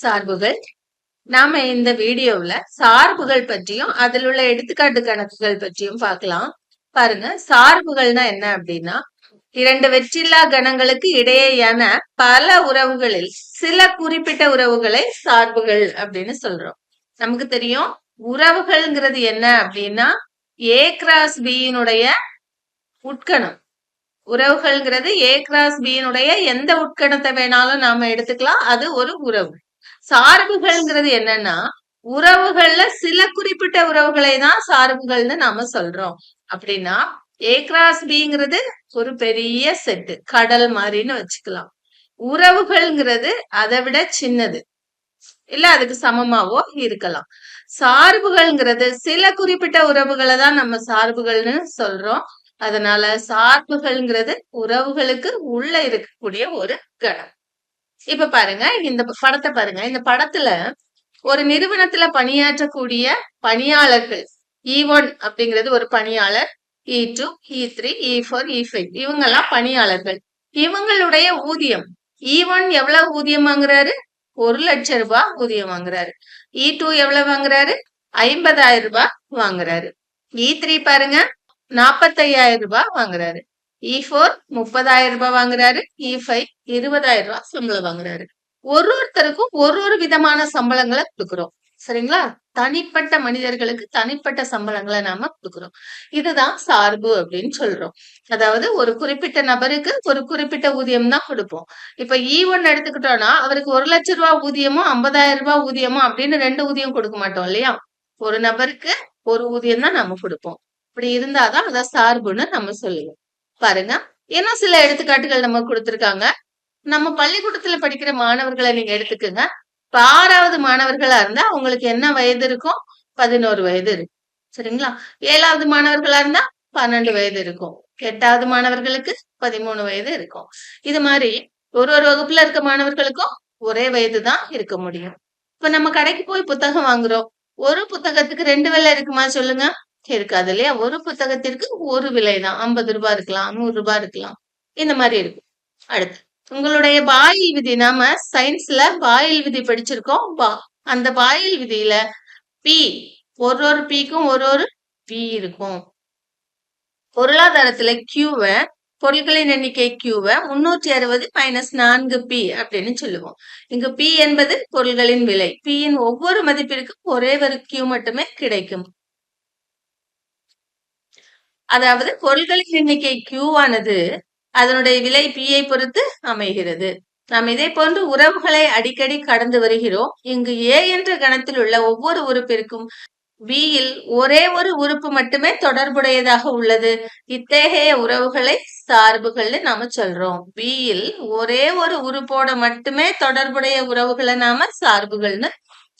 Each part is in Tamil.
சார்புகள். நாம இந்த வீடியோவுல சார்புகள் பற்றியும் அதில் உள்ள எடுத்துக்காட்டு கணக்குகள் பற்றியும் பார்க்கலாம். பாருங்க சார்புகள்னா என்ன அப்படின்னா இரண்டு வெற்றில்லா கணங்களுக்கு இடையேயான பல உறவுகளில் சில குறிப்பிட்ட உறவுகளை சார்புகள் அப்படின்னு சொல்றோம். நமக்கு தெரியும் உறவுகள்ங்கிறது என்ன அப்படின்னா ஏ கிராஸ் பியினுடைய உட்கணம். உறவுகள்ங்கிறது ஏ கிராஸ் பியினுடைய எந்த உட்கணத்தை வேணாலும் நாம எடுத்துக்கலாம் அது ஒரு உறவு. சார்புகள்ங்கிறது என்னன்னா உறவுகள்ல சில குறிப்பிட்ட உறவுகளை தான் சார்புகள்னு நாம சொல்றோம். அப்படின்னா ஏ கிராஸ் பிங்கிறது ஒரு பெரிய செட்டு கடல் மாதிரின்னு வச்சுக்கலாம். உறவுகள்ங்கிறது அதை விட சின்னது. இல்ல அதுக்கு சமமாவோ இருக்கலாம். சார்புகள்ங்கிறது சில குறிப்பிட்ட உறவுகளை தான் நம்ம சார்புகள்னு சொல்றோம். அதனால சார்புகள்ங்கிறது உறவுகளுக்கு உள்ள இருக்கக்கூடிய ஒரு கணம். இப்ப பாருங்க இந்த படத்தை பாருங்க. இந்த படத்துல ஒரு நிறுவனத்துல பணியாற்றக்கூடிய பணியாளர்கள் e இ ஒன் அப்படிங்கிறது ஒரு பணியாளர் E two E three E four E five இவங்க எல்லாம் பணியாளர்கள். இவங்களுடைய ஊதியம் e இ ஒன் எவ்வளவு ஊதியம் வாங்குறாரு? ஒரு லட்சம் ரூபாய் ஊதியம் வாங்குறாரு. E இ டூ எவ்வளவு வாங்குறாரு? ஐம்பதாயிரம் ரூபாய் வாங்குறாரு. இ த்ரீ பாருங்க நாற்பத்தையாயிரம் ரூபாய் வாங்குறாரு. E இ ஃபோர் முப்பதாயிரம் ரூபாய் வாங்குறாரு. E இ ஃபைவ் இருபதாயிரம் ரூபாய் சம்பளம் வாங்குறாரு. ஒரு ஒருத்தருக்கும் ஒரு ஒரு விதமான சம்பளங்களை கொடுக்குறோம். சரிங்களா? தனிப்பட்ட மனிதர்களுக்கு தனிப்பட்ட சம்பளங்களை நாம கொடுக்குறோம். இதுதான் சார்பு அப்படின்னு சொல்றோம். அதாவது ஒரு குறிப்பிட்ட நபருக்கு ஒரு குறிப்பிட்ட ஊதியம் தான் கொடுப்போம். இப்ப e ஈ ஒன் எடுத்துக்கிட்டோம்னா அவருக்கு ஒரு லட்சம் ரூபாய் ஊதியமோ ஐம்பதாயிரம் ரூபாய் ஊதியமோ அப்படின்னு ரெண்டு ஊதியம் கொடுக்க மாட்டோம் இல்லையா? ஒரு நபருக்கு ஒரு ஊதியம் தான் நம்ம கொடுப்போம். இப்படி இருந்தாதான் அதான் சார்புன்னு நம்ம சொல்லுவோம். பாருங்க. இன்னும் சில எடுத்துக்காட்டுகள் நம்ம கொடுத்துருக்காங்க. நம்ம பள்ளிக்கூடத்துல படிக்கிற மாணவர்களை நீங்க எடுத்துக்கோங்க. இப்ப ஆறாவது மாணவர்களா இருந்தா அவங்களுக்கு என்ன வயது இருக்கும்? பதினோரு வயது இருக்கும். சரிங்களா? ஏழாவது மாணவர்களா இருந்தா பன்னெண்டு வயது இருக்கும். எட்டாவது மாணவர்களுக்கு பதிமூணு வயது இருக்கும். இது மாதிரி ஒரு ஒரு வகுப்புல இருக்க மாணவர்களுக்கும் ஒரே வயது தான் இருக்க முடியும். இப்ப நம்ம கடைக்கு போய் புத்தகம் வாங்குறோம். ஒரு புத்தகத்துக்கு ரெண்டு விலை இருக்குமா சொல்லுங்க? இருக்காது இல்லையா? ஒரு புத்தகத்திற்கு ஒரு விலை தான். ஐம்பது ரூபாய் இருக்கலாம் நூறு ரூபாய் இருக்கலாம். இந்த மாதிரி இருக்கும். அடுத்து உங்களுடைய பாயில் விதி. நாம சயின்ஸ்ல பாயில் விதி படிச்சிருக்கோம். பா அந்த பாயில் விதியில பி ஒரு ஒரு பிக்கும் ஒரு ஒரு பி இருக்கும். பொருளாதாரத்துல கியூவ பொருட்களின் எண்ணிக்கை கியூவ முன்னூற்றி அறுபது மைனஸ் நான்கு பி அப்படின்னு சொல்லுவோம். இங்கு பி என்பது பொருள்களின் விலை. பியின் ஒவ்வொரு மதிப்பிற்கும் ஒரே ஒரு கியூ மட்டுமே கிடைக்கும். அதாவது பொருள்களின் எண்ணிக்கை கியூ ஆனது அதனுடைய விலை பியை பொறுத்து அமைகிறது. நாம் இதே போன்று உறவுகளை அடிக்கடி கடந்து வருகிறோம். இங்கு ஏ என்ற கணத்தில் உள்ள ஒவ்வொரு உறுப்பிற்கும் பியில் ஒரே ஒரு உறுப்பு மட்டுமே தொடர்புடையதாக உள்ளது. இத்தகைய உறவுகளை சார்புகள்னு நாம சொல்றோம். பியில் ஒரே ஒரு உறுப்போட மட்டுமே தொடர்புடைய உறவுகளை நாம சார்புகள்னு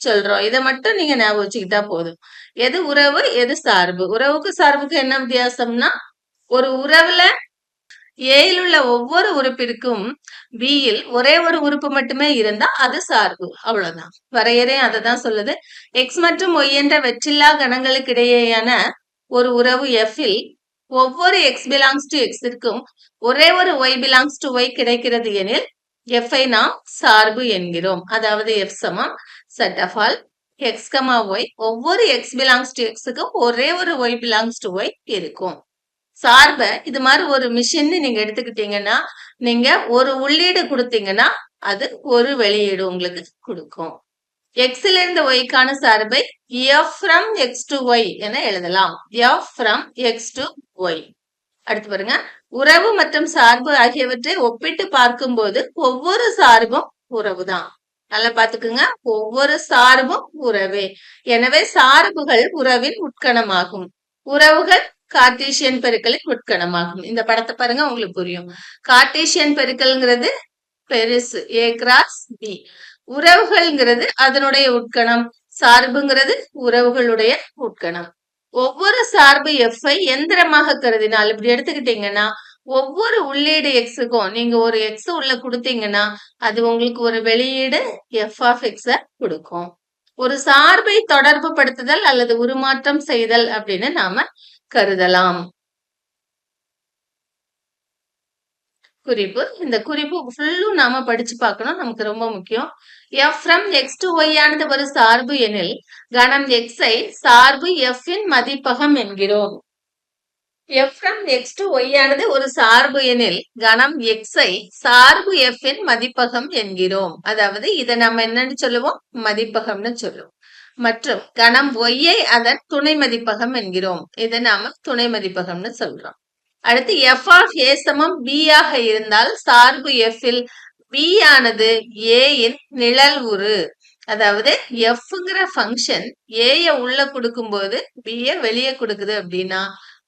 சொல்றோம். இதை மட்டும் நீங்க ஞாபகம் வச்சுக்கிட்டா போதும். எது உறவு எது சார்பு? உறவுக்கு சார்புக்கு என்ன வித்தியாசம்னா ஒரு உறவுல ஏயில் உள்ள ஒவ்வொரு உறுப்பிற்கும் பியில் ஒரே ஒரு உறுப்பு மட்டுமே இருந்தா அது சார்பு. அவ்வளவுதான். வரையறே அதை தான் சொல்லுது. எக்ஸ் மற்றும் ஒய் என்ற வெற்றில்லா கணங்களுக்கு இடையேயான ஒரு உறவு எஃப்இல் ஒவ்வொரு எக்ஸ் பிலாங்ஸ் டு எக்ஸிற்கும் ஒரே ஒரு ஒய் பிலாங்ஸ் டு ஒய் கிடைக்கிறது எனில் எஃப்ஐ நாம் சார்பு என்கிறோம். அதாவது எஃப் சமம் set of all X comma Y ஒவ்வொரு எக்ஸ் பிலாங்ஸ் டு எக்ஸுக்கும் ஒரே ஒரு ஒய் பிலாங்ஸ் டு ஒய் இருக்கும். சார்பை இது மாதிரி ஒரு மிஷின் நீங்க எடுத்துக்கிட்டீங்கன்னா நீங்க ஒரு உள்ளீடு கொடுத்தீங்கன்னா அது ஒரு வெளியீடு உங்களுக்கு கொடுக்கும். எக்ஸ்ல இருந்து ஒய்க்கான சார்பை F from X to Y என எழுதலாம். F from X to Y அடுத்து பாருங்க. உறவு மற்றும் சார்பு ஆகியவற்றை ஒப்பிட்டு பார்க்கும்போது ஒவ்வொரு சார்பும் உறவுதான். நல்லா பாத்துக்குங்க ஒவ்வொரு சார்பும் உறவே. எனவே சார்புகள் உறவின் உட்கணமாகும். உறவுகள் கார்டீசியன் பெருக்களின் உட்கணமாகும். இந்த படத்தை பாருங்க உங்களுக்கு புரியும். கார்டீசியன் பெருக்கல்ங்கிறது பெருசு ஏ கிராஸ் பி உறவுகள்ங்கிறது அதனுடைய உட்கணம். சார்புங்கிறது உறவுகளுடைய உட்கணம். ஒவ்வொரு சார்பு எஃப்ஐ எந்திரமாக கருதினால் இப்படி எடுத்துக்கிட்டீங்கன்னா ஒவ்வொரு உள்ளீடு எக்ஸுக்கும் நீங்க ஒரு எக்ஸ் உள்ள கொடுத்தீங்கன்னா அது உங்களுக்கு ஒரு வெளியீடு எஃப் ஆஃப் எக்ஸ கொடுக்கும். ஒரு சார்பை தொடர்பு படுத்துதல் அல்லது உருமாற்றம் செய்தல் அப்படின்னு நாம கருதலாம். குறிப்பு. இந்த குறிப்பு ஃபுல்லும் நாம படிச்சு பார்க்கணும். நமக்கு ரொம்ப முக்கியம். F from X to Y ஆனது ஒரு சார்பு எனில் கணம் எக்ஸை சார்பு எஃப் இன் மதிப்பகம் என்கிறோம். F from X to Y ஆனது ஒரு சார்பு எனில் கணம் எக்ஸை சார்பு எஃப் இன் மதிப்பகம் என்கிறோம். அதாவது இதை நம்ம என்னன்னு சொல்லுவோம்? மதிப்பகம்னு சொல்லுவோம். மற்றும் கணம் ஒய்யை அதன் துணை மதிப்பகம் என்கிறோம். இதை நாம துணை மதிப்பகம்னு சொல்றோம். அடுத்து எஃப் ஆஃப் ஏ சமம் பி ஆக இருந்தால் சார்பு எஃப் இல் பி ஆனது ஏ நிழல் உரு. அதாவது எஃப்ங்கிற ஃபங்க்ஷன் ஏய உள்ள கொடுக்கும்போது பிய வெளியே கொடுக்குது அப்படின்னா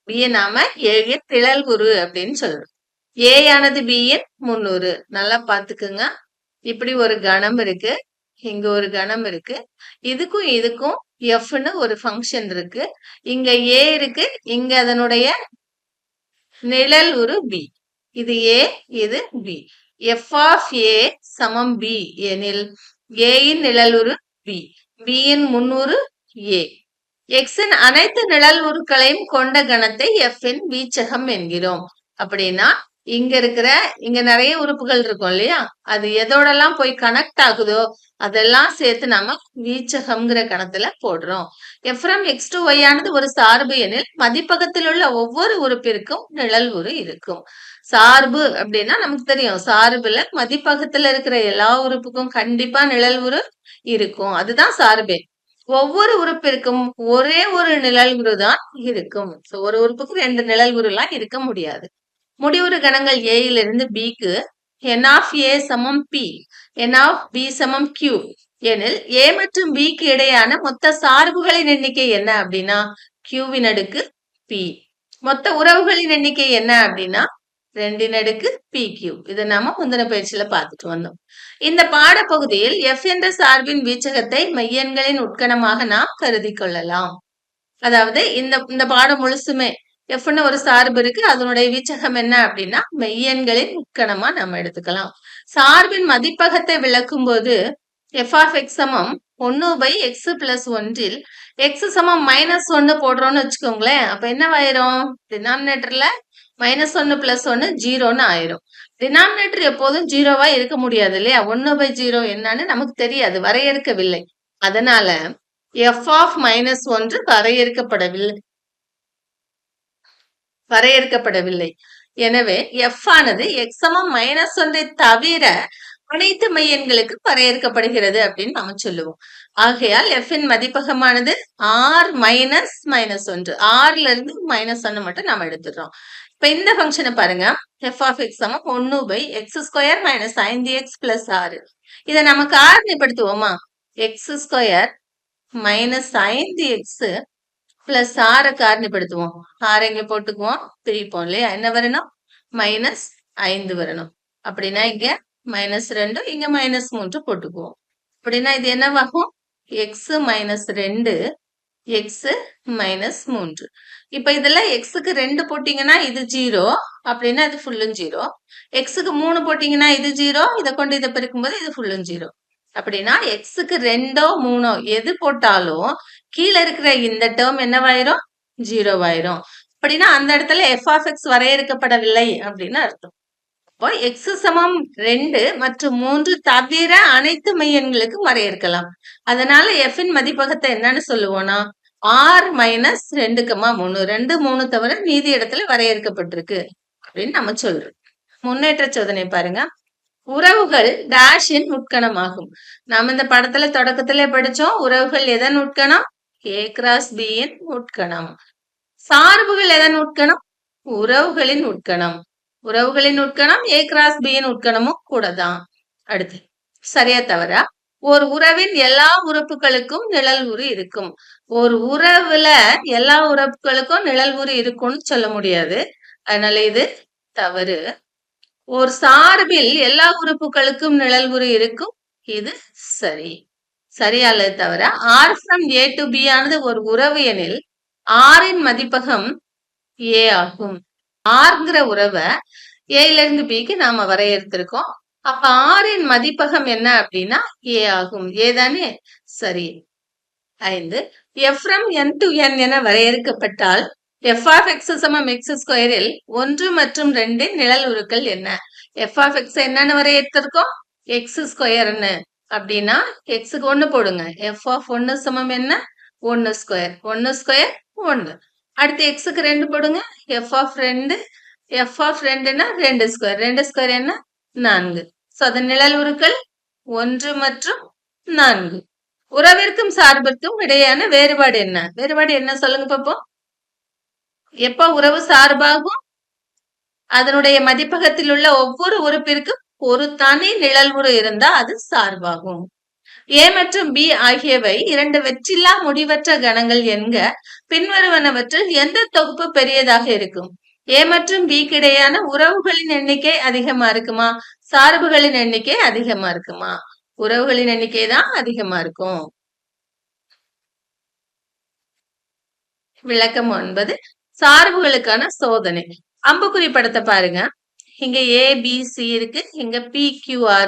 பிய நாம ஏய திழல் உரு அப்படின்னு சொல்றோம். ஏ ஆனது பியின் முன்னூறு நல்லா பாத்துக்குங்க இப்படி ஒரு கணம் இருக்கு. இங்க ஒரு கணம் இருக்கு. இதுக்கும் இதுக்கும் எஃப்னு ஒரு ஃபங்க்ஷன் இருக்கு. இங்க ஏ இருக்கு. இங்க அதனுடைய நிழல் உரு பி இது ஏ இது பி எஃப் ஆஃப் ஏ சமம் பி எனில் ஏயின் நிழல் உரு பி பியின் முன்னூறு ஏ எக்ஸின் அனைத்து நிழல் உருக்களையும் கொண்ட கணத்தை எஃப் இன் வீச்சகம் என்கிறோம். அப்படின்னா இங்க இருக்கிற இங்க நிறைய உறுப்புகள் இருக்கும் இல்லையா? அது எதோடெல்லாம் போய் கனெக்ட் ஆகுதோ அதெல்லாம் சேர்த்து நாம வீச்சகம்ங்கிற கணத்துல போடுறோம். எஃப்ரம் எக்ஸ் டு ஒய் ஆனது ஒரு சார்பு எனில் மதிப்பகத்தில் உள்ள ஒவ்வொரு உறுப்பிற்கும் நிழல் உரு இருக்கும். சார்பு அப்படின்னா நமக்கு தெரியும். சார்புல மதிப்பகத்துல இருக்கிற எல்லா உறுப்புக்கும் கண்டிப்பா நிழல் உரு இருக்கும். அதுதான் சார்பே. ஒவ்வொரு உறுப்பிற்கும் ஒரே ஒரு நிழல் குரு தான் இருக்கும் ஒரு உறுப்புக்கு ரெண்டு நிழல் குருலாம் இருக்க முடியாது. முடிவுறு கணங்கள் ஏயிலிருந்து பிக்கு என் ஆஃப் ஏ சமம் பி என் ஆஃப் பி சமம் கியூ எனில் ஏ மற்றும் பிக்கு இடையான மொத்த சார்புகளின் எண்ணிக்கை என்ன அப்படின்னா கியூவின் அடுக்கு பி மொத்த உறவுகளின் எண்ணிக்கை என்ன அப்படின்னா ரெண்டின் அடுக்கு பி கியூ இதை நாம முந்தின பயிற்சியில பார்த்துட்டு வந்தோம். இந்த பாடப்பகுதியில் எஃப் என்ற சார்பின் வீச்சகத்தை மையன்களின் உட்கணமாக நாம் கருதி கொள்ளலாம். அதாவது இந்த இந்த பாடம் முழுசுமே எஃப்னு ஒரு சார்பு இருக்கு. அதனுடைய வீச்சகம் என்ன அப்படின்னா மெய்யெண்களின் உட்கணமா நம்ம எடுத்துக்கலாம். சார்பின் மதிப்பகத்தை விளக்கும் போது எஃப் ஆஃப் எக்ஸ் சமம் ஒன்னு பை எக்ஸ் பிளஸ் ஒன்றில் எக்ஸ் சமம் மைனஸ் ஒன்னு போடுறோம்னு வச்சுக்கோங்களேன். அப்ப என்னவாயிரும் டினாமினேட்டர்ல மைனஸ் ஒன்னு பிளஸ் ஒன்னு ஜீரோன்னு ஆயிரும். டினாமினேட்டர் எப்போதும் ஜீரோவா இருக்க முடியாது இல்லையா? ஒன்னு பை ஜீரோ என்னன்னு நமக்கு தெரியாது. வரையறுக்கவில்லை. அதனால எஃப் ஆஃப் மைனஸ் ஒன்று வரையறுக்கப்படவில்லை. வரையறுக்கப்படவில்லை. எனவே எஃப் ஆனது எக்ஸமம் மைனஸ் ஒன்றை தவிர அனைத்து மையன்களுக்கு வரையறுக்கப்படுகிறது அப்படின்னு நம்ம சொல்லுவோம். ஆகையால் எஃப் இன் மதிப்பகமானது ஆர் மைனஸ் மைனஸ் ஒன்று. ஆறுல இருந்து மைனஸ் ஒன்னு மட்டும் நம்ம எடுத்துடுறோம். இப்ப இந்த ஃபங்க்ஷனை பாருங்க. எஃப் ஆஃப் எக்ஸ் சமம் ஒன்னு பை எக்ஸ் ஸ்கொயர் மைனஸ் ஐந்து எக்ஸ் பிளஸ் ஆறு. இதை நம்ம காரணிப்படுத்துவோமா? எக்ஸ் ஸ்கொயர் மைனஸ் ஐந்து எக்ஸ் பிளஸ் ஆரை காரணிப்படுத்துவோம். ஆரை இங்க போட்டுக்குவோம்? பிரிப்போம் இல்லையா? என்ன வரணும்? மைனஸ் ஐந்து வரணும். அப்படின்னா இங்க மைனஸ் ரெண்டு இங்க மைனஸ் மூன்று போட்டுக்குவோம். அப்படின்னா இது என்னவாகும்? எக்ஸ் மைனஸ் ரெண்டு எக்ஸ் மைனஸ் மூன்று. இப்ப இதுல எக்ஸுக்கு ரெண்டு போட்டீங்கன்னா இது ஜீரோ அப்படின்னா இது ஃபுல்லும் ஜீரோ எக்ஸுக்கு மூணு போட்டீங்கன்னா இது ஜீரோ இதை கொண்டு இதை பெருக்கும்போது இது ஃபுல்லும் ஜீரோ அப்படின்னா எக்ஸுக்கு ரெண்டோ மூணோ எது போட்டாலும் கீழே இருக்கிற இந்த டேர்ம் என்னவாயிரும் ஜீரோவாயிரும் அப்படின்னா அந்த இடத்துல எஃப் ஆஃப் எக்ஸ் வரையறுக்கப்படவில்லை அப்படின்னு அர்த்தம். அப்போ எக்ஸ் சமம் ரெண்டு மற்றும் மூன்று தவிர அனைத்து மையன்களுக்கும் வரையறுக்கலாம். அதனால எஃப்இன் மதிப்பகத்தை என்னன்னு சொல்லுவோம்னா ஆர் மைனஸ் ரெண்டு கமா மூணு. ரெண்டு மூணு தவிர நீதி இடத்துல வரையறுக்கப்பட்டிருக்கு அப்படின்னு நம்ம சொல்றோம். முன்னேற்ற சோதனை பாருங்க. உறவுகள் டேஷின் உட்கணமாகும். நாம் இந்த படத்துல தொடக்கத்திலே படிச்சோம் உறவுகள் எதன் உட்கணம்? ஏ கிராஸ் பியின் உட்கணம். சார்புகள் எதன் உட்கணம்? உறவுகளின் உட்கணம். உறவுகளின் உட்கணம் ஏ கிராஸ் பியின் உட்கணமும் கூட தான் அடுத்து சரியா தவறா? ஒரு உறவின் எல்லா உறுப்புகளுக்கும் நிழல் உரு இருக்கும். ஒரு உறவுல எல்லா உறவுகளுக்கும் நிழல் உரு இருக்கும்னு சொல்ல முடியாது. அதனால இது தவறு. ஒரு சார்பில் எல்லா உறுப்புகளுக்கும் நிழல் இருக்கும். இது சரி. சரியால தவிர R from A to B ஆனது ஒரு உறவு எனில் ஆரின் மதிப்பகம் ஏ ஆகும். ஆர்ங்கிற உறவை ஏல இருந்து பிக்கு நாம வரையறுத்திருக்கோம். அப்ப ஆரின் மதிப்பகம் என்ன அப்படின்னா ஏ ஆகும். ஏ தானே? சரி. ஐந்து. எஃப்ரம் என் டு என் என வரையறுக்கப்பட்டால் எஃப் ஆஃப் எக்ஸ் சமம் எக்ஸ் ஸ்கொயரில் ஒன்று மற்றும் ரெண்டின் நிழல் உருக்கள் என்ன? எஃப் ஆஃப் எக்ஸ் என்னன்னு வரையறுத்திருக்கோம் எக்ஸ் ஸ்கொயர்னு அப்படின்னா எக்ஸுக்கு ஒன்று போடுங்க. எஃப் ஆஃப் ஒன்று சமம் என்ன? ஒன்று ஸ்கொயர் ஒன்று ஸ்கொயர் ஒன்று அடுத்து எக்ஸுக்கு ரெண்டு போடுங்க. எஃப் ஆஃப் ரெண்டு. எஃப் ஆஃப் ரெண்டுன்னா ரெண்டு ஸ்கொயர் ரெண்டு ஸ்கொயர் என்ன? நான்கு. ஸோ அதன் நிழல் உருக்கள் ஒன்று மற்றும் நான்கு. உறவிற்கும் சார்பிற்கும் இடையான வேறுபாடு என்ன? வேறுபாடு என்ன சொல்லுங்க பார்ப்போம் எப்ப உறவு சார்பாகும்? அதனுடைய மதிப்பகத்தில் உள்ள ஒவ்வொரு உறுப்பிற்கும் ஒரு தனி நிழல் இருந்தா அது சார்பாகும். ஏ மற்றும் பி ஆகியவை இரண்டு வெற்றில்லா முடிவற்ற கணங்கள் என்க பின்வருவனவற்றில் எந்த தொகுப்பு பெரியதாக இருக்கும்? ஏ மற்றும் பி கிடையான உறவுகளின் எண்ணிக்கை அதிகமா இருக்குமா? சார்புகளின் எண்ணிக்கை அதிகமா இருக்குமா? உறவுகளின் எண்ணிக்கை தான் அதிகமா இருக்கும். விளக்கம் ஒன்பது. சார்புகளுக்கான சோதனை. அம்புக்குறி படத்தை பாருங்க. இங்க ஏபிசி சி இருக்கு. இங்க பி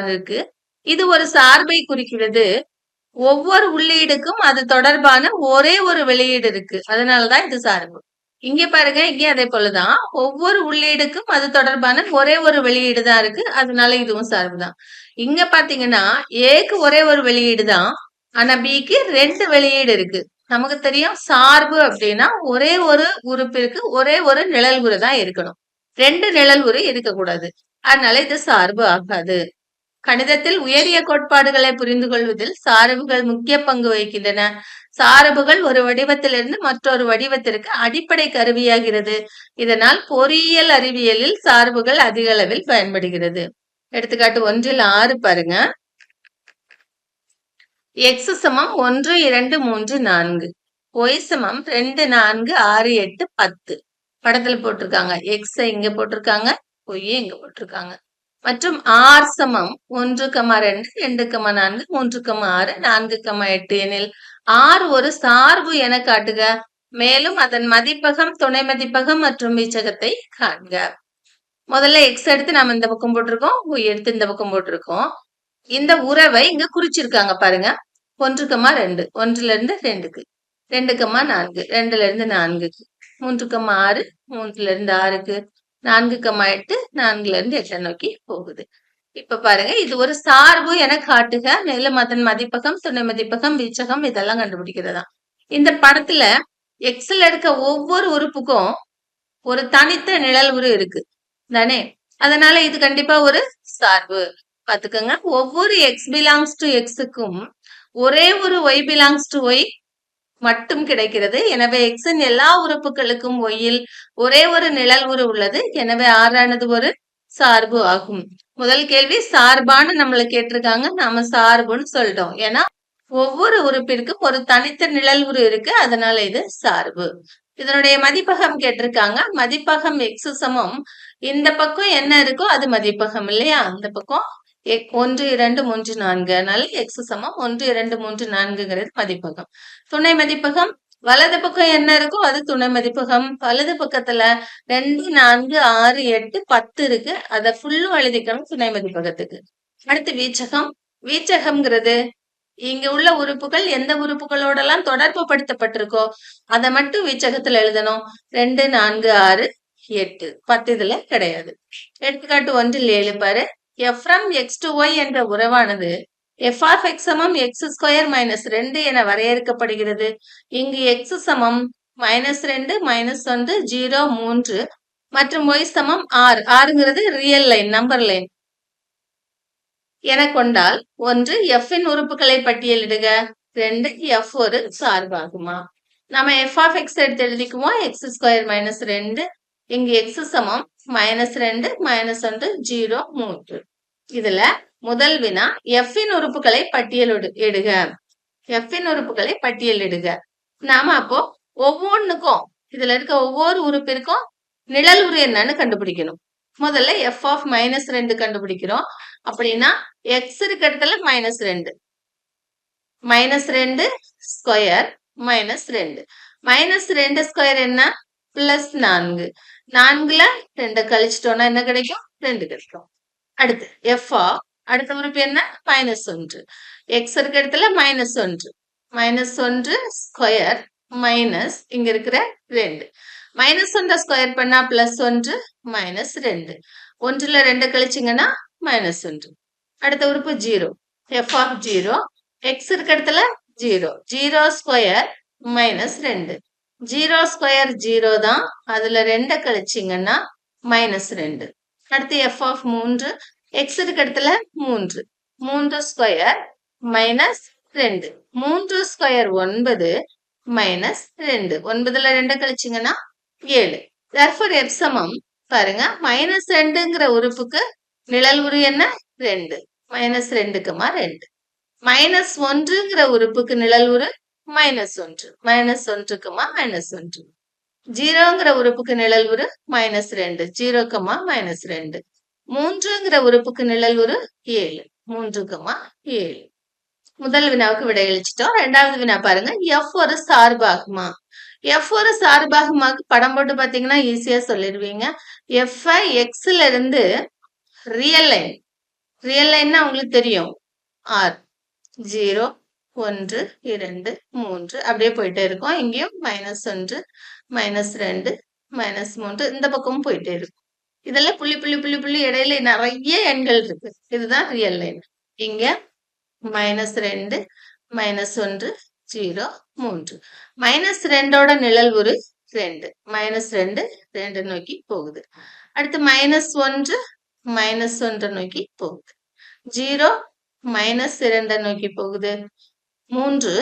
இருக்கு. இது ஒரு சார்பை குறிக்கிறது. ஒவ்வொரு உள்ளீடுக்கும் அது தொடர்பான ஒரே ஒரு வெளியீடு இருக்கு. அதனாலதான் இது சார்பு. இங்க பாருங்க இங்கே அதே போலதான். ஒவ்வொரு உள்ளீடுக்கும் அது தொடர்பான ஒரே ஒரு வெளியீடு தான் இருக்கு. அதனால இதுவும் சார்பு தான் இங்க பாத்தீங்கன்னா ஏக்கு ஒரே ஒரு வெளியீடு தான் ஆனா பிக்கு ரெண்டு வெளியீடு இருக்கு. நமக்கு தெரியும் சார்பு அப்படின்னா ஒரே ஒரு உறுப்பிற்கு ஒரே ஒரு நிழல் உரு தான் இருக்கணும். ரெண்டு நிழல் உரு இருக்கக்கூடாது. அதனால இது சார்பு ஆகாது. கணிதத்தில் உயரிய கோட்பாடுகளை புரிந்து கொள்வதில் சார்புகள் முக்கிய பங்கு வகிக்கின்றன. சார்புகள் ஒரு வடிவத்திலிருந்து மற்றொரு வடிவத்திற்கு அடிப்படை கருவியாகிறது. இதனால் பொறியியல் அறிவியலில் சார்புகள் அதிக அளவில் பயன்படுகிறது. எடுத்துக்காட்டு ஒன்றில் ஆறு பாருங்க. எக்ஸ் சமம் ஒன்று இரண்டு மூன்று நான்கு. ஒய் சமம் ரெண்டு நான்கு ஆறு எட்டு பத்து. படத்துல போட்டிருக்காங்க. எக்ஸ இங்க போட்டிருக்காங்க. ஒய்யை இங்க போட்டிருக்காங்க. மற்றும் ஆர் சமம் ஒன்று கமா ரெண்டு ரெண்டு கமா நான்கு மூன்று கமா ஆறு நான்கு கமா எட்டு எனில் ஆர் ஒரு சார்பு என காட்டுக. மேலும் அதன் மதிப்பகம் துணை மதிப்பகம் மற்றும் வீச்சகத்தை காண்க. முதல்ல எக்ஸ் எடுத்து நம்ம இந்த பக்கம் போட்டிருக்கோம். ஒய் எடுத்து இந்த பக்கம் போட்டிருக்கோம். இந்த உறவை இங்க குறிச்சிருக்காங்க பாருங்க. ஒன்றுக்கமா ரெண்டு. ஒன்றுல இருந்து ரெண்டுக்கு. ரெண்டுக்கமா நான்கு. ரெண்டுல இருந்து நான்குக்கு. மூன்றுக்கமா ஆறு. மூன்றுல இருந்து ஆறுக்கு. நான்கு கம்மா எட்டு. நான்குல இருந்து எட்டை நோக்கி போகுது. இப்ப பாருங்க இது ஒரு சார்பு என காட்டுக. மேலும் அதன் மதிப்பகம் துணை மதிப்பகம் வீச்சகம் இதெல்லாம் கண்டுபிடிக்கிறதா. இந்த படத்துல எக்ஸ்ல இருக்க ஒவ்வொரு உறுப்புக்கும் ஒரு தனித்த நிழல் உரு இருக்கு. தானே? அதனால இது கண்டிப்பா ஒரு சார்பு. பாத்துக்கோங்க. ஒவ்வொரு எக்ஸ் பிலாங்ஸ் டு எக்ஸுக்கும் ஒரே ஒரு ஒய் பிலாங்ஸ் டு ஒய் மட்டும் கிடைக்கிறது. எனவே எக்ஸின் எல்லா உறுப்புகளுக்கும் ஒய்யில் ஒரே ஒரு நிழல் உரு உள்ளது. எனவே ஆறானது ஒரு சார்பு ஆகும். முதல் கேள்வி சார்பான்னு நம்மள கேட்டிருக்காங்க. நாம சார்புன்னு சொல்லிட்டோம். ஏன்னா ஒவ்வொரு உறுப்பிற்கும் ஒரு தனித்த நிழல் உரு இருக்கு. அதனால இது சார்பு. இதனுடைய மதிப்பகம் கேட்டிருக்காங்க. மதிப்பகம் எக்ஸு சமம். இந்த பக்கம் என்ன இருக்கோ அது மதிப்பகம் இல்லையா? அந்த பக்கம் ஒன்று இரண்டு மூன்று நான்கு. அதனால எக்ஸ் சமம் ஒன்று இரண்டு மூன்று நான்குங்கிறது மதிப்பகம். துணை மதிப்பகம் வலது பக்கம் என்ன இருக்கோ அது துணை மதிப்பகம். வலது பக்கத்துல ரெண்டு நான்கு ஆறு எட்டு பத்து இருக்கு. அதை ஃபுல்லும் எழுதிக்கணும் துணை மதிப்பகத்துக்கு. அடுத்து வீச்சகம். வீச்சகம்ங்கிறது இங்க உள்ள உறுப்புகள் எந்த உறுப்புகளோட எல்லாம் தொடர்பு படுத்தப்பட்டிருக்கோ அதை மட்டும் வீச்சகத்துல எழுதணும். ரெண்டு நான்கு ஆறு எட்டு. பத்து இதுல கிடையாது. எடுத்துக்காட்டு ஒன்றில் ஏழு பாரு. எஃப்ரம் எக்ஸ் டு ஒய் என்ற உறவானது எஃப் ஆஃப் எக்ஸ் சமம் எக்ஸ் ஸ்கொயர் மைனஸ் ரெண்டு என வரையறுக்கப்படுகிறது. இங்கு எக்ஸ் சமம் மைனஸ் ரெண்டு மைனஸ் ஒன்று ஜீரோ மூன்று மற்றும் ஒய் சமம் ஆறு ஆறுங்கிறது ரியல் லைன் நம்பர் லைன் என கொண்டால் ஒன்று எஃப்இன் உறுப்புகளை பட்டியலிடுக. ரெண்டு எஃப் ஒரு சார்பாகுமா? நம்ம எஃப் ஆஃப் எக்ஸ் எடுத்து எழுதிக்குவோம். எக்ஸ் ஸ்கொயர் மைனஸ் ரெண்டு. இங்கு எக்ஸ் சமம் மைனஸ் ரெண்டு மைனஸ் ஒன்று ஜீரோ மூன்று. இதுல முதல் வினா எஃப்பின் உறுப்புகளை பட்டியலிடு எடுக. எஃப்பின் உறுப்புகளை பட்டியலிடுக நாம அப்போ ஒவ்வொன்றுக்கும் இதுல இருக்க ஒவ்வொரு உறுப்பிற்கும் நிழல் உரு என்னன்னு கண்டுபிடிக்கணும். முதல்ல எஃப் ஆஃப் மைனஸ் ரெண்டு கண்டுபிடிக்கிறோம். அப்படின்னா எக்ஸ் இருக்க இடத்துல மைனஸ் ரெண்டு. மைனஸ் ரெண்டு ஸ்கொயர் மைனஸ் ரெண்டு. மைனஸ் ரெண்டு ஸ்கொயர் என்ன? பிளஸ் நான்கு. நான்குல ரெண்டு கழிச்சிட்டோம்னா என்ன கிடைக்கும்? ரெண்டு கிடைக்கும். அடுத்து எஃப்ஆ அடுத்த உறுப்பு என்ன? மைனஸ் ஒன்று. எக்ஸ் இருக்க இடத்துல மைனஸ் ஒன்று. மைனஸ் ஒன்று ஸ்கொயர் மைனஸ் இங்க இருக்கிற ரெண்டு. மைனஸ் ஒன்றை ஸ்கொயர் பண்ணா பிளஸ் ஒன்று மைனஸ் ரெண்டு. ஒன்றுல ரெண்டு கழிச்சிங்கன்னா மைனஸ் ஒன்று. அடுத்த உறுப்பு zero f of zero x இருக்க இடத்துல ஜீரோ ஜீரோ ஸ்கொயர் மைனஸ் ரெண்டு. ஜீரோ ஸ்கொயர் ஜீரோ தான். அதுல ரெண்டை கழிச்சிங்கன்னா மைனஸ் ரெண்டு. அடுத்து எஃப் ஆஃப் மூன்று எக்ஸ் இருக்க இடத்துல மூன்று. மூன்று ஸ்கொயர் மைனஸ் ரெண்டு. மூன்று ஸ்கொயர் ஒன்பது மைனஸ் ரெண்டு. ஒன்பதுல ரெண்டு கழிச்சிங்கன்னா ஏழு. தர்ஃபர் எப்சமம் பாருங்க மைனஸ் ரெண்டுங்கிற உறுப்புக்கு நிழல் உரு என்ன? ரெண்டு. மைனஸ் ரெண்டுக்குமா ரெண்டு. மைனஸ் ஒன்றுங்கிற உறுப்புக்கு நிழல் உரு மைனஸ் ஒன்று. மைனஸ் ஒன்றுக்குமா மைனஸ் ஒன்று. ஜீரோங்கிற உறுப்புக்கு நிழல் உரு மைனஸ் ரெண்டு. ஜீரோக்குமா மைனஸ் ரெண்டு. மூன்றுங்கிற உறுப்புக்கு நிழல் உரு ஏழு. மூன்றுக்குமா ஏழு. முதல் வினாவுக்கு விடையளிச்சிட்டோம் ரெண்டாவது வினா பாருங்க. எஃப் ஒரு சார்பாகுமா? எஃப் ஒரு சார்பாகுமாக்கு படம் போட்டு பாத்தீங்கன்னா ஈஸியா சொல்லிடுவீங்க. எஃப் எக்ஸ்ல இருந்து ரியல் லைன் ரியல் லைன்னா உங்களுக்கு தெரியும். ஆர் ஜீரோ ஒன்று இரண்டு மூன்று. அப்படியே போயிட்டே இருக்கும். இங்கேயும் மைனஸ் ஒன்று மைனஸ் ரெண்டு மைனஸ் மூன்று. இந்த பக்கமும் போயிட்டே இருக்கும். இதெல்லாம் புள்ளி புள்ளி புள்ளி புள்ளி இடையில நிறைய எண்கள் இருக்கு. இதுதான் ரியல் லைன் இங்க மைனஸ் ரெண்டு மைனஸ் ஒன்று ஜீரோ மூன்று. மைனஸ் ரெண்டோட நிழல் ஒரு ரெண்டு. மைனஸ் ரெண்டு ரெண்டு நோக்கி போகுது. அடுத்து மைனஸ் ஒன்று மைனஸ் ஒன்றை நோக்கி போகுது. ஜீரோ மைனஸ் இரண்டை நோக்கி போகுது. மூன்று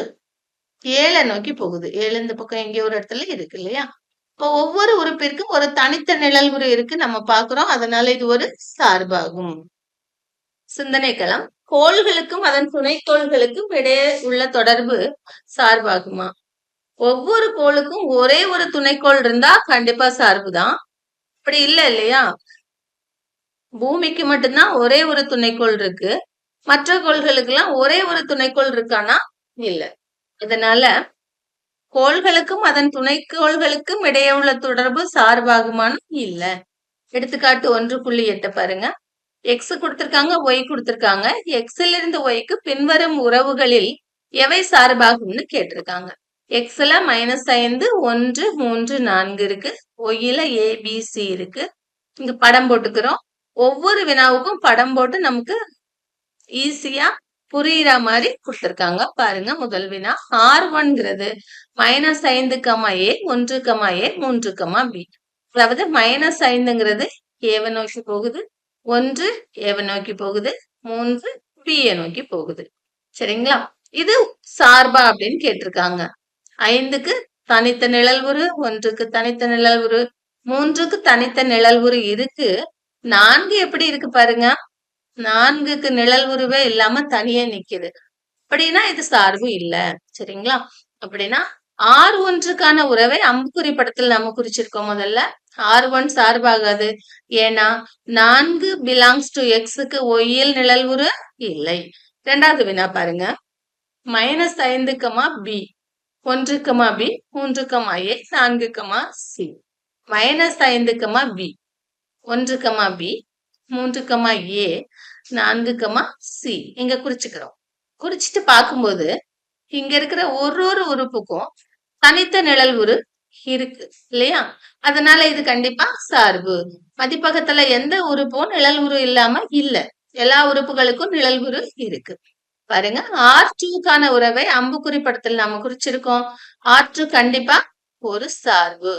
ஏழை நோக்கி போகுது. ஏழு இந்த பக்கம் எங்கேயோ ஒரு இடத்துல இருக்கு இல்லையா? இப்போ ஒவ்வொரு உறுப்பிற்கும் ஒரு தனித்த நிழல் உரு இருக்கு நம்ம பாக்குறோம் அதனால இது ஒரு சார்பாகும். சிந்தனைக்களம் கோள்களுக்கும் அதன் துணைக்கோள்களுக்கும் இடையே உள்ள தொடர்பு சார்பாகுமா? ஒவ்வொரு கோளுக்கும் ஒரே ஒரு துணைக்கோள் இருந்தா கண்டிப்பா சார்பு தான் அப்படி இல்லை இல்லையா? பூமிக்கு மட்டும்தான் ஒரே ஒரு துணைக்கோள் இருக்கு. மற்ற கோள்களுக்கு எல்லாம் ஒரே ஒரு துணைக்கோள் இருக்கானா இல்ல. இதனால கோள்களுக்கும் அதன் துணைக்கோள்களுக்கும் இடையே உள்ள தொடர்பு சார்பாகுமான்னு இல்ல. எடுத்துக்காட்டு ஒன்று புள்ளி எட்டு பாருங்க. எக்ஸ் கொடுத்திருக்காங்க ஒய் கொடுத்திருக்காங்க. எக்ஸ்ல இருந்து ஒய்க்கு பின்வரும் உறவுகளில் எவை சார்பாகும்னு கேட்டிருக்காங்க. எக்ஸ்ல மைனஸ் ஐந்து ஒன்று மூன்று நான்கு இருக்கு. ஒய்யில ஏபிசி இருக்கு. இங்க படம் போட்டுக்கிறோம். ஒவ்வொரு வினாவுக்கும் படம் போட்டு நமக்கு ஈஸியா புரியுற மாதிரி கொடுத்துருக்காங்க. பாருங்க முதல் வினா. ஆர் ஒன்ங்கிறது மைனஸ் ஐந்து கமா ஏ ஒன்று கமா ஏ மூன்று கமா பி அதாவது மைனஸ் ஐந்துங்கிறது ஏவை நோக்கி போகுது ஒன்று ஏவை நோக்கி போகுது மூன்று பிஏ நோக்கி போகுது. சரிங்களா? இது சார்பா அப்படின்னு கேட்டிருக்காங்க. ஐந்துக்கு தனித்த நிழல் உரு ஒன்றுக்கு தனித்த நிழல் உரு மூன்றுக்கு தனித்த நிழல் உரு இருக்கு. நான்கு எப்படி இருக்கு பாருங்க? நான்குக்கு நிழல் உருவே இல்லாம தனியே நிக்குது. அப்படின்னா இது சார்பு இல்ல. சரிங்களா? அப்படின்னா ஆறு ஒன்றுக்கான உறவை அம்புக்குறி படத்தில் நம்ம குறிச்சிருக்கோம் முதல்ல. ஆர் ஒன் சார்பாகாது. ஏன்னா நான்கு பிலாங்ஸ் டு எக்ஸுக்கு ஒய்யில் நிழல் உரு இல்லை. ரெண்டாவது வினா பாருங்க. மைனஸ் ஐந்து கமா பி ஒன்று கமா பி மூன்று கமா ஏ நான்கு கமா சி மைனஸ் ஐந்து கமா பி ஒன்று கமா பி மூன்று கமா ஏ நான்கு கமா சி. இங்க குறிச்சுக்கிறோம். குறிச்சிட்டு பார்க்கும்போது இங்க இருக்கிற ஒரு ஒரு உறுப்புக்கும் தனித்த நிழல் உரு இருக்கு இல்லையா? அதனால இது கண்டிப்பா சார்பு. மதிப்பகத்துல எந்த உறுப்பும் நிழல் உரு இல்லாம இல்ல. எல்லா உறுப்புகளுக்கும் நிழல் உரு இருக்கு. பாருங்க ஆர் டூக்கான உறவை அம்புக்குறி படத்தில் நாம குறிச்சிருக்கோம். ஆர் டூ கண்டிப்பா ஒரு சார்பு.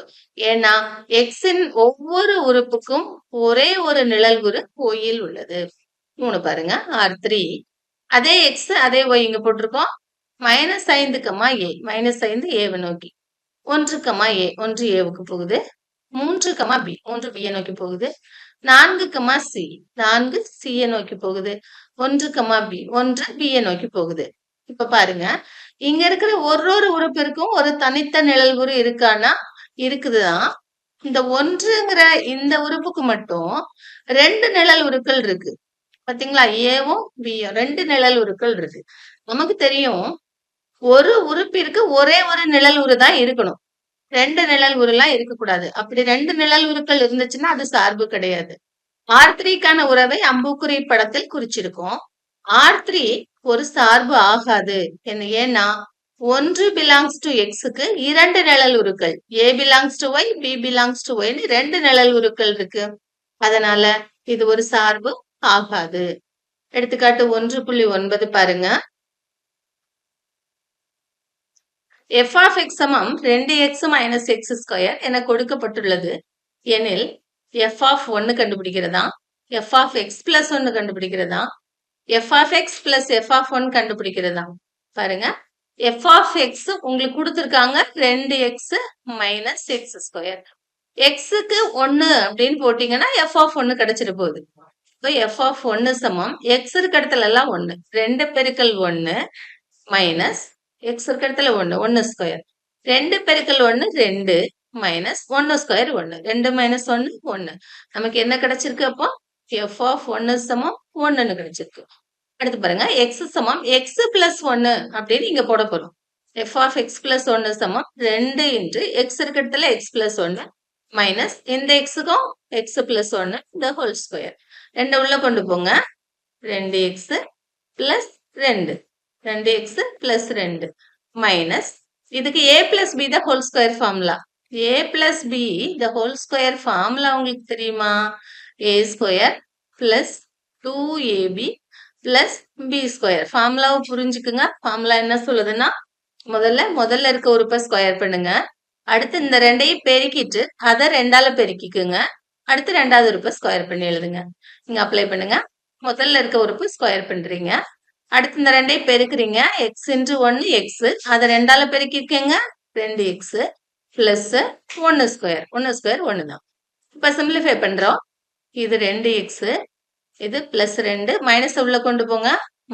ஏன்னா எக்ஸின் ஒவ்வொரு உறுப்புக்கும் ஒரே ஒரு நிழல் உரு ஓயில் உள்ளது. மூணு பாருங்க. ஆர் த்ரீ அதே எக்ஸ் அதே ஒய் இங்க போட்டிருக்கோம். மைனஸ் ஐந்து கம்மா ஏ மைனஸ் ஐந்து ஏவை நோக்கி. ஒன்று ஏ ஒன்று ஏவுக்கு போகுது. மூன்று கமா பி ஒன்று பியை நோக்கி போகுது. நான்கு கமா சி நான்கு சியை நோக்கி போகுது. ஒன்று பி ஒன்று பியை நோக்கி போகுது. இப்ப பாருங்க. இங்க இருக்கிற ஒரு ஒரு உறுப்பிற்கும் ஒரு தனித்த நிழல் உரு இருக்கானா இருக்குதுதான். இந்த ஒன்றுங்கிற இந்த உறுப்புக்கு மட்டும் ரெண்டு நிழல் உருக்கள் இருக்கு. பாத்தீங்களா? ஏவும் பியும் ரெண்டு நிழல் உருக்கள் இருக்கு. நமக்கு தெரியும் ஒரு உறுப்பிற்கு ஒரே ஒரு நிழல் உரு தான் இருக்கணும். ரெண்டு நிழல் உருலாம் இருக்கக்கூடாது. அப்படி ரெண்டு நிழல் உருக்கள் இருந்துச்சுன்னா அது சார்பு கிடையாது. ஆர் த்ரீக்கான உறவை அம்புக்குறி படத்தில் குறிச்சிருக்கோம். ஆர் த்ரீ ஒரு சார்பு ஆகாது. என்ன ஏன்னா ஒன்று பிலாங்ஸ் டு எக்ஸுக்கு இரண்டு நிழல் உருக்கள். A belongs to y b belongs to ஒய்னு ரெண்டு நிழல் உருக்கள் இருக்கு. அதனால இது ஒரு சார்பு ஆகாது. எடுத்துக்காட்டு ஒன்று புள்ளி ஒன்பது பாருங்க. எஃப் ஆஃப் எக்ஸ் சமம் ரெண்டு எக்ஸ் மைனஸ் எக்ஸ் ஸ்கொயர் என கொடுக்கப்பட்டுள்ளது. எனில் எஃப் ஆஃப் ஒன்னு கண்டுபிடிக்கிறதா? எஃப் ஆஃப் எக்ஸ் பிளஸ் ஒன்னு கண்டுபிடிக்கிறதா? F of x plus f of one கண்டுபிடிக்கிறதா? பாருங்க. எஃப் ஆஃப் எக்ஸ் உங்களுக்கு கொடுத்துருக்காங்க ரெண்டு எக்ஸ் மைனஸ் எக்ஸ் ஸ்கொயர் எக்ஸுக்கு ஒன்னு அப்படின்னு போட்டீங்கன்னா எஃப் ஆஃப் ஒன்னு கிடைச்சிட்டு போகுது. இப்போ எஃப் ஆஃப் ஒன்னு சமம். எக்ஸ் இருக்க இடத்துல எல்லாம் ஒன்னு ரெண்டு பெருக்கல் ஒன்னு மைனஸ் எக்ஸ் இருக்க இடத்துல ஒன்னு ஒன்னு ஸ்கொயர் ரெண்டு பெருக்கல் ஒன்னு ரெண்டு மைனஸ் ஒன்னு ஸ்கொயர் ஒன்னு ரெண்டு மைனஸ் ஒன்னு ஒன்னு நமக்கு என்ன கிடைச்சிருக்கு அப்போ? எஃப் ஆஃப் ஒன்னு சமம் ஒன்றுன்னு கிடைச்சிருக்கு. அடுத்து பாருங்க. எக்ஸ் சமம். எக்ஸ் பிளஸ் ஒன்னு அப்படின்னு இங்க போட போறோம். எஃப் ஆஃப் எக்ஸ் பிளஸ் ஒன்னு சமம். ரெண்டு இன்ட்டு எக்ஸ் இருக்க இடத்துல எக்ஸ் பிளஸ் ஒன்னு மைனஸ் இந்த எக்ஸுக்கும் எக்ஸ் பிளஸ் ஒன்னு இந்த ஹோல் ஸ்கொயர் ரெண்டை உள்ள கொண்டு போங்க. ரெண்டு எக்ஸ் பிளஸ் ரெண்டு. ரெண்டு எக்ஸ் பிளஸ் ரெண்டு. மைனஸ் இதுக்கு a plus b the whole square formula a plus b the whole square formula உங்களுக்கு தெரியுமா? A square plus two ab plus b square ஃபார்முலாவை புரிஞ்சுக்குங்க. ஃபார்முலா என்ன சொல்லுதுன்னா முதல்ல முதல்ல இருக்க உறுப்பை ஸ்கொயர் பண்ணுங்க. அடுத்து இந்த ரெண்டையும் பெருக்கிட்டு அதை ரெண்டால பெருக்கிக்குங்க. அடுத்து ரெண்டாவது உறுப்பை ஸ்கொயர் பண்ணி எழுதுங்க. நீங்க அப்ளை பண்ணுங்க. முதல்ல இருக்க உறுப்பு ஸ்கொயர் பண்றீங்க. அடுத்து இந்த ரெண்டையும் பெருக்குறீங்க. எக்ஸ் இன்ட்டு ஒன்னு எக்ஸ் அதை ரெண்டால பெருக்கிருக்கீங்க. ரெண்டு எக்ஸ் பிளஸ் ஒன்னு ஸ்கொயர் ஒன்னு ஸ்கொயர் ஒன்னு தான். இப்போ சிம்பிளிஃபை பண்றோம். இது ரெண்டு எக்ஸ் இது பிளஸ் ரெண்டு. மைனஸ் உள்ள கொண்டு போங்க.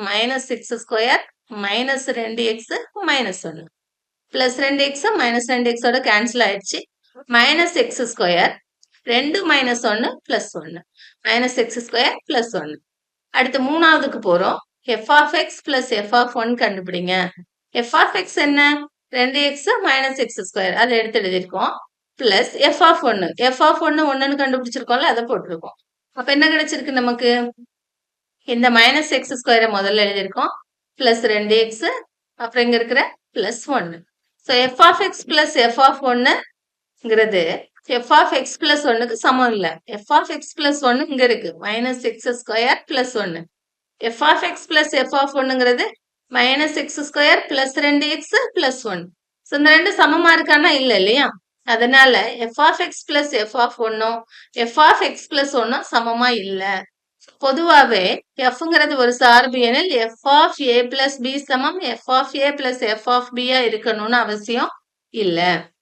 மைனஸ் சிக்ஸ் ஸ்கொயர் மைனஸ் ரெண்டு எக்ஸ் மைனஸ் ஒன்று பிளஸ் ரெண்டு எக்ஸ் மைனஸ் ரெண்டு எக்ஸோட கேன்சல் ஆயிடுச்சு. மைனஸ் எக்ஸ் ஸ்கொயர் ரெண்டு மைனஸ் ஒன்று பிளஸ் ஒன்று மைனஸ் எக்ஸ் ஸ்கொயர் பிளஸ் ஒன்று அடுத்து மூணாவதுக்கு போறோம். F of x plus f of one கண்டுபிடிங்க. எஃப் ஆஃப் எக்ஸ் என்ன? ரெண்டு எக்ஸ் மைனஸ் எக்ஸ் ஸ்கொயர் அதை எடுத்து எழுதியிருக்கோம். பிளஸ் எஃப் ஆஃப் ஒன்னு எஃப் ஆஃப் ஒன்னு ஒன்னு கண்டுபிடிச்சிருக்கோம்ல அதை போட்டிருக்கோம். அப்ப என்ன கிடைச்சிருக்கு நமக்கு? இந்த மைனஸ் எக்ஸ் ஸ்கொயரை முதல்ல எழுதியிருக்கோம். பிளஸ் ரெண்டு எக்ஸ் அப்புறம் இங்க இருக்கிற பிளஸ் ஒன்னு so f of x plus f of ஒன்னுங்கிறது f of X plus ஒன்னுக்கு சமம் இல்லை எஃப் ஆஃப் எக்ஸ் பிளஸ் ஒன்னு இங்க இருக்கு மைனஸ் எக்ஸ் ஸ்கொயர் பிளஸ் ஒன்னு f of x plus f of ஒன்னுங்கிறது minus x square plus ரெண்டு எக்ஸ் பிளஸ் ஒன் ஸோ இந்த ரெண்டு சமமா இருக்கான்னா இல்லை இல்லையா அதனால f of x plus f of ஒன்னும் எஃப் ஆஃப் எக்ஸ் பிளஸ் ஒன்னும் சமமா இல்லை பொதுவாகவே எஃப்ங்கிறது ஒரு சார்பு எனில் f of a plus b சமம் f of a plus f of பியா இருக்கணும்னு அவசியம் இல்லை